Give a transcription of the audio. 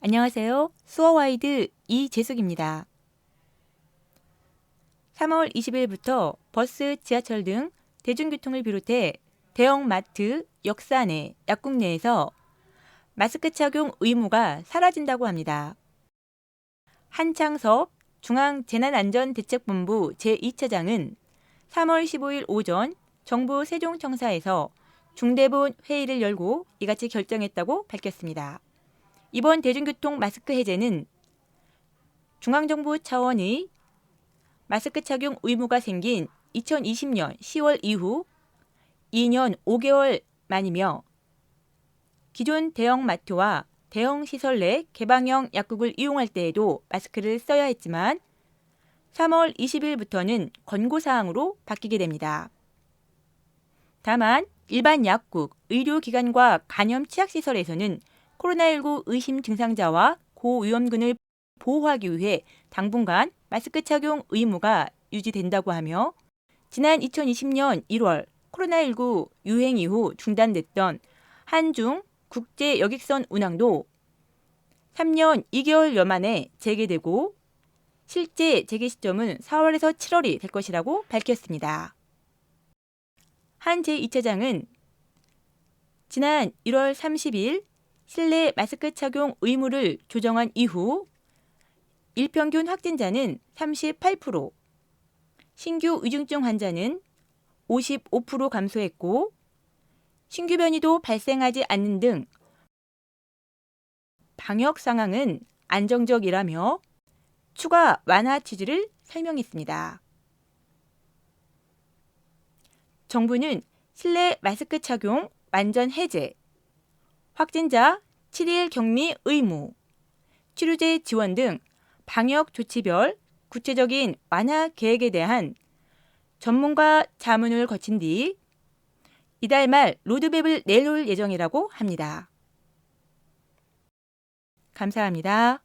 안녕하세요. 수어와이드 이재숙입니다. 3월 20일부터 버스, 지하철 등 대중교통을 비롯해 대형 마트, 역사 내, 약국 내에서 마스크 착용 의무가 사라진다고 합니다. 한창섭 중앙재난안전대책본부 제2차장은 3월 15일 오전 정부 세종청사에서 중대본 회의를 열고 이같이 결정했다고 밝혔습니다. 이번 대중교통 마스크 해제는 중앙정부 차원의 마스크 착용 의무가 생긴 2020년 10월 이후 2년 5개월 만이며 기존 대형 마트와 대형 시설 내 개방형 약국을 이용할 때에도 마스크를 써야 했지만 3월 20일부터는 권고사항으로 바뀌게 됩니다. 다만 일반 약국, 의료기관과 간염 치약시설에서는 코로나19 의심 증상자와 고위험군을 보호하기 위해 당분간 마스크 착용 의무가 유지된다고 하며 지난 2020년 1월 코로나19 유행 이후 중단됐던 한중 국제 여객선 운항도 3년 2개월여 만에 재개되고 실제 재개 시점은 4월에서 7월이 될 것이라고 밝혔습니다. 한 제2차장은 지난 1월 30일 실내 마스크 착용 의무를 조정한 이후 일평균 확진자는 38%, 신규 위중증 환자는 55% 감소했고 신규 변이도 발생하지 않는 등 방역 상황은 안정적이라며 추가 완화 취지를 설명했습니다. 정부는 실내 마스크 착용 완전 해제, 확진자 7일 격리 의무, 치료제 지원 등 방역 조치별 구체적인 완화 계획에 대한 전문가 자문을 거친 뒤 이달 말 로드맵을 내놓을 예정이라고 합니다. 감사합니다.